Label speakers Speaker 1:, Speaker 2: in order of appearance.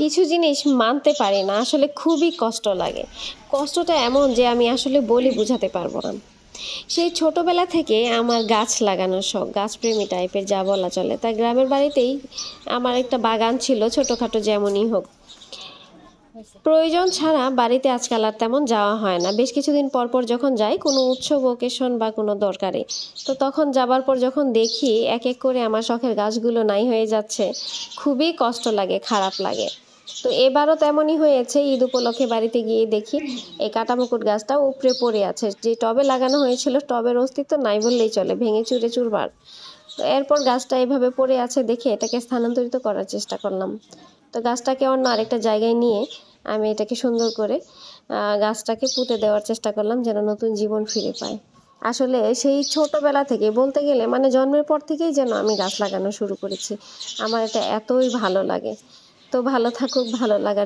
Speaker 1: কিছু জিনিস মানতে পারি না, আসলে খুবই কষ্ট লাগে। কষ্টটা এমন যে আমি আসলে বলে বোঝাতে পারব না। সেই ছোটবেলা থেকে আমার গাছ লাগানোর শখ, গাছপ্রেমী টাইপের যা বলা চলে তাই গ্রামের বাড়িতেই আমার একটা বাগান ছিল, ছোটোখাটো যেমনই হোক। প্রয়োজন ছাড়া বাড়িতে আজকাল আর তেমন যাওয়া হয় না। বেশ কিছুদিন পর পর যখন যাই, কোনো উৎসব ওকেশন বা কোনো দরকারে, তো তখন যাবার পর যখন দেখি এক এক করে আমার শখের গাছগুলো নাই হয়ে যাচ্ছে, খুবই কষ্ট লাগে, খারাপ লাগে। তো এবারও তেমনই হয়েছে। ঈদ উপলক্ষে বাড়িতে গিয়ে দেখি এই কাটামুকুট গাছটা উপরে পড়ে আছে। যে টবে লাগানো হয়েছিল, টবের অস্তিত্ব নাই বললেই চলে, ভেঙে চুরে চুরবার তো এরপর গাছটা এভাবে পড়ে আছে দেখে এটাকে স্থানান্তরিত করার চেষ্টা করলাম। তো গাছটাকে অন্য আরেকটা জায়গায় নিয়ে আমি এটাকে সুন্দর করে গাছটাকে পুঁতে দেওয়ার চেষ্টা করলাম যেন নতুন জীবন ফিরে পায়। আসলে সেই ছোটবেলা থেকে বলতে গেলে মানে জন্মের পর থেকেই যেন আমি গাছ লাগানো শুরু করেছি। আমার এটা এতই ভালো লাগে। তো ভালো থাকুক ভালো লাগার